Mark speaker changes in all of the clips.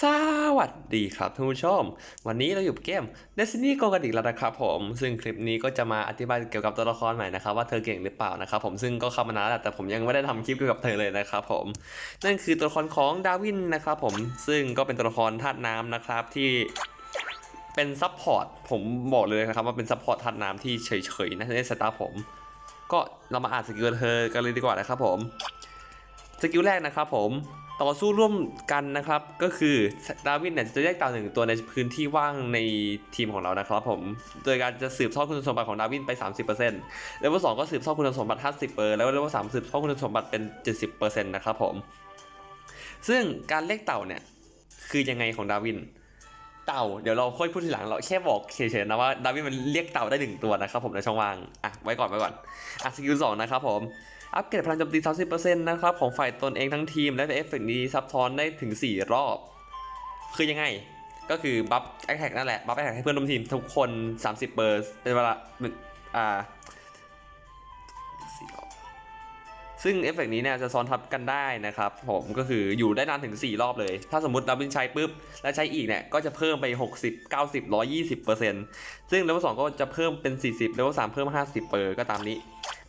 Speaker 1: สวัสดีครับท่านผู้ชม วันนี้เราอยู่เกม Destiny Go กันอีกแล้วนะครับผมซึ่งคลิปนี้ก็จะมาอธิบายเกี่ยวกับตัวละครใหม่นะครับว่าเธอเก่งหรือเปล่านะครับผมซึ่งก็เข้ามานานแล้วแต่ผมยังไม่ได้ทำคลิปเกี่ยวกับเธอเลยนะครับผมนั่นคือตัวละครของดาวินนะครับผมซึ่งก็เป็นตัวละครธาตุน้ำนะครับที่เป็นซับพอร์ตผมบอกเลยนะครับว่าเป็นซับพอร์ตธาตุน้ำที่เฉยๆนะในสตายตาผม ก็เรามาอ่านสกิลเธอกันเลยดีกว่านะครับผมสกิลแรกนะครับผม ต่อสู้ร่วมกันนะครับ ก็คือดาวินเนี่ยจะแยกเต่าหนึ่งตัวในพื้นที่ว่างในทีมของเรานะครับผม โดยการจะสืบทอดคุณสมบัติของดาวินไป 30%เลเวลสองก็สืบทอดคุณสมบัติ 50เปอร์แล้วเลเวลสามสืบทอดคุณสมบัติเป็น 70%นะครับผม ซึ่งการเลขเต่าเนี่ยคือยังไงของดาวิน เต่าเดี๋ยวเราค่อยพูดทีหลังเราแค่บอกเฉยๆนะว่าดาวินมันเรียกเต่าได้หนึ่งตัวนะครับผมในช่องว่างอะไว้ก่อนไว้ก่อนอะสกิลสองนะครับผม อัปเกรดพลังโจมตี 30%นะครับของฝ่ายตนเองทั้งทีม และเอฟเฟกต์นี้ซับซ้อนได้ถึง 4 รอบ คือยังไง ก็คือบัฟแอคแท็กนั่นแหละ บัฟแอคแท็กให้เพื่อนร่วมทีมทุกคน 30เปอร์เป็นเวลาหนึ่งอ่าซึ่งเอฟเฟกต์นี้เนี่ยจะซ้อนทับกันได้นะครับผมก็คืออยู่ได้นานถึง 4 รอบเลย ถ้าสมมติดับบินใช้ปุ๊บ แล้วใช้อีกเนี่ยก็จะเพิ่มไป 60 90 120เปอร์เซ็นต์ซึ่งเลเวล2ก็จะเพิ่มเป็น 40เลเวล3เพิ่ม 50เปอร์ก็ตามนี้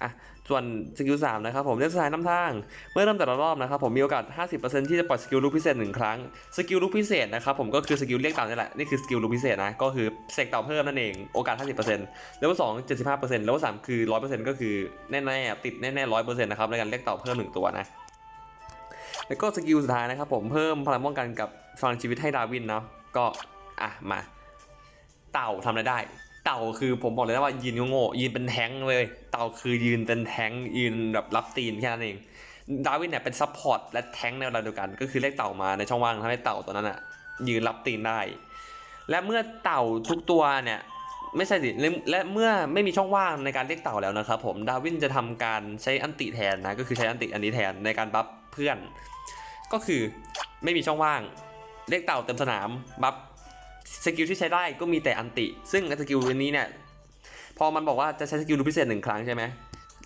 Speaker 1: อะส่วนสกิล3นะครับผมเลือกสายน้ำทาง เมื่อเริ่มแต่ละรอบนะครับผมมีโอกาส 50%ที่จะปล่อยสกิลลูกพิเศษหนึ่งครั้งสกิลลูกพิเศษนะครับผมก็คือสกิลเรียกเต่านี่แหละนี่คือสกิลลูกพิเศษนะก็คือเสกเต่าเพิ่มนั่นเองโอกาส 50%เลเวล2 75%เลเวล3คือ100%ก็คือแน่ๆติดแน่ๆ100%นะครับในการเรียกเต่าเพิ่มหนึ่งตัวนะแล้วก็สกิลสุดท้ายนะครับผมเพิ่มพลังป้องกันกับพลังชีวิตให้ดาวินเนาะก็อะมา เต่าทำอะไรได้ เต่าคือผมบอกเลยนะว่ายืนโง่ๆยืนเป็นแท้งเลย เต่าคือยืนเป็นแท้งยืนแบบรับตีนแค่นั้นเองดาวินเนี่ยเป็นซัพพอร์ตและแท้งในเวลาเดียวกัน ก็คือเรียกเต่ามาในช่องว่างทำให้เต่าตัวนั้นอะยืนรับตีนได้ และเมื่อเต่าทุกตัวเนี่ยไม่ใช่สิและเมื่อไม่มีช่องว่างในการเรียกเต่าแล้วนะครับผมดาวินจะทำการใช้อันติแทนนะก็คือใช้อันติอันนี้แทนในการบัฟเพื่อน ก็คือไม่มีช่องว่างเรียกเต่าเต็มสนามบัฟ สกิลที่ใช้ได้ก็มีแต่อันติ ซึ่งสกิลอันนี้เนี่ยพอมันบอกว่าจะใช้สกิลรูพิเศษหนึ่งครั้งใช่ไหม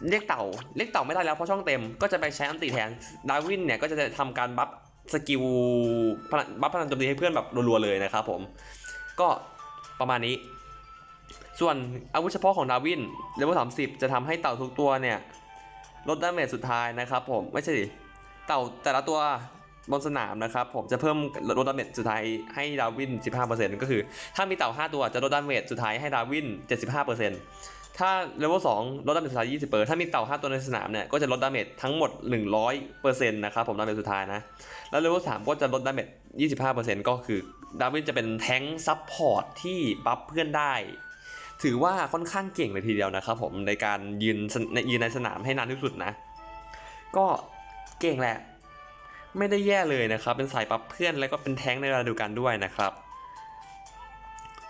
Speaker 1: เรียกเต่าเรียกเต่าไม่ได้แล้วเพราะช่องเต็มก็จะไปใช้อันติแทนดาวินเนี่ยก็จะทำการบัฟสกิลพลังบัฟพลังโจมตีให้เพื่อนแบบรัวๆเลยนะครับผม ก็ประมาณนี้ ส่วนอาวุธเฉพาะของดาวินเลเวล30จะทำให้เต่าทุกตัวเนี่ยลดดาเมจสุดท้ายนะครับผมไม่ใช่ดิเต่าแต่ละตัว บนสนามนะครับผมจะเพิ่มลดดาเมจสุดท้ายให้ดาวิน 15%ก็คือ ถ้ามีเต่า 5 ตัวจะลดดาเมจสุดท้ายให้ดาวิน 75%ถ้าเลเวล2ลดดาเมจสุดท้าย 20%ถ้ามีเต่า 5 ตัวในสนามเนี่ยก็จะลดดาเมจทั้งหมด 100%นะครับผมดาเมจสุดท้ายนะ แล้วเลเวล3ก็จะลดดาเมจ 25%ก็คือดาวินจะเป็นแท้งซับพอร์ตที่บัฟเพื่อนได้ถือว่าค่อนข้างเก่งเลยทีเดียวนะครับผมในการยืนสนยืนในสนามให้นานที่สุดนะ ก็เก่งแหละ ไม่ได้แย่เลยนะครับ เป็นสายปรับเพื่อนแล้วก็เป็นแท้งในเวลาเดียวกันด้วยนะครับ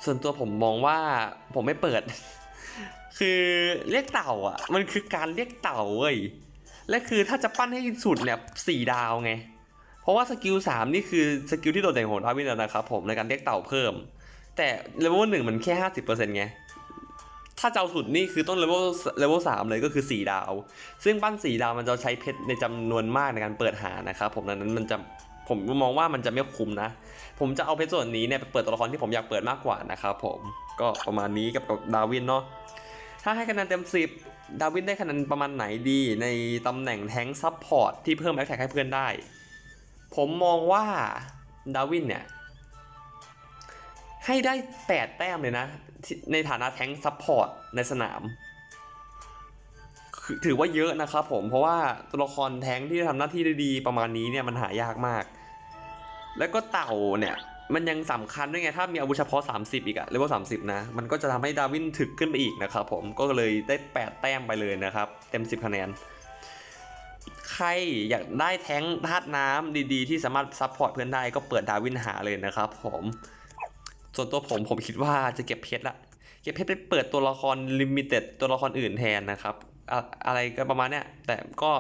Speaker 1: ส่วนตัวผมมองว่าผมไม่เปิด คือเรียกเต่าอะ มันคือการเรียกเต่าเว้ย และคือถ้าจะปั้นให้สุดเนี่ยสี่ดาวไง เพราะว่าสกิลสามนี่คือสกิลที่โดดเด่นของดาวินแล้วนะครับผมในการเรียกเต่าเพิ่ม แต่เลเวลหนึ่งมันแค่ห้าสิบเปอร์เซ็นต์ไง ถ้าจะเอาสุดนี่คือต้นเลเวลเลเวลสามเลยก็คือ 4 ดาว ซึ่งปั้น4 ดาวมันจะใช้เพชรในจำนวนมากในการเปิดหานะครับผมดังนั้นมันจะผมมองว่ามันจะไม่คุ้มนะ ผมจะเอาเพชรส่วนนี้เนี่ยไปเปิดตัวละครที่ผมอยากเปิดมากกว่านะครับผมก็ประมาณนี้กับดาวินเนาะถ้าให้คะแนนเต็ม 10 ดาวินได้คะแนนประมาณไหนดีในตำแหน่งแท้งซับพอร์ตที่เพิ่มแอคแท็กให้เพื่อนได้ ผมมองว่าดาวินเนี่ย ให้ได้ 8 แต้มเลยนะ ในฐานะแท้งซับพอร์ตในสนามคือถือว่าเยอะนะครับผม เพราะว่าตัวละครแท้งที่ทำหน้าที่ได้ดีประมาณนี้เนี่ยมันหายากมาก แล้วก็เต่าเนี่ยมันยังสำคัญด้วยไง ถ้ามีอาวุธเฉพาะ 30 อีกอะเลเวล30นะ มันก็จะทำให้ดาวินถึกขึ้นไปอีกนะครับผมก็เลยได้ 8 แต้มไปเลยนะครับ เต็ม 10 คะแนน ใครอยากได้แท้งธาตุน้ำดีๆ ที่สามารถซับพอร์ตเพื่อนได้ก็เปิดดาวินหาเลยนะครับผม ส่วนตัวผมผมคิดว่าจะเก็บเพชรละ เก็บเพชรไปเปิดตัวละครลิมิเต็ดตัวละครอื่นแทนนะครับอะอะไรก็ประมาณเนี้ยแต่ก็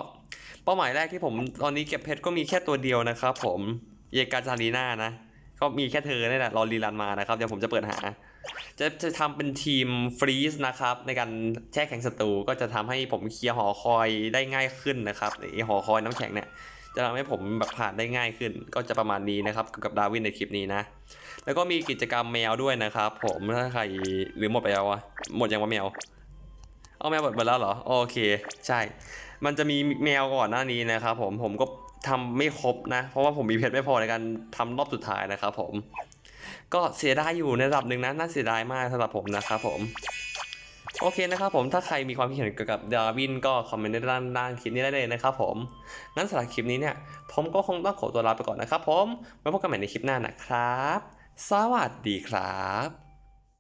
Speaker 1: เป้าหมายแรกที่ผมตอนนี้เก็บเพชรก็มีแค่ตัวเดียวนะครับผมเยกาจารีน่านะ ก็มีแค่เธอเนี่ยแหละรอรีรันมานะครับ เดี๋ยวผมจะเปิดหา จะจะทำเป็นทีมฟรีซนะครับ ในการแช่แข็งศัตรูก็จะทำให้ผมเคลียร์หอคอยได้ง่ายขึ้นนะครับไอหอคอยน้ำแข็งเนี่ย จะทำให้ผมแบบผ่านได้ง่ายขึ้น ก็จะประมาณนี้นะครับกับดาวินในคลิปนี้นะ แล้วก็มีกิจกรรมแมวด้วยนะครับ ผมถ้าใครหรือหมดไปแล้ววะหมดยังว่าแมว เอาแมวหมดไปแล้วเหรอโอเค ใช่ มันจะมีแมวก่อนหน้านี้นะครับ ผมผมก็ทำไม่ครบนะ เพราะว่าผมมีเพชรไม่พอในการทำรอบสุดท้ายนะครับ ผม ก็เสียดายอยู่ในระดับหนึ่งนะน่าเสียดายมากสำหรับผมนะครับผม โอเคนะครับผมถ้าใครมีความคิดเห็นเกี่ยวกับดาวินก็คอมเมนต์ในด้านล่างคลิปนี้ได้เลยนะครับผมงั้นสำหรับคลิปนี้เนี่ย ผมก็คงต้องขอตัวลาไปก่อนนะครับผมไว้พบกันใหม่ในคลิปหน้านะครับ สวัสดีครับ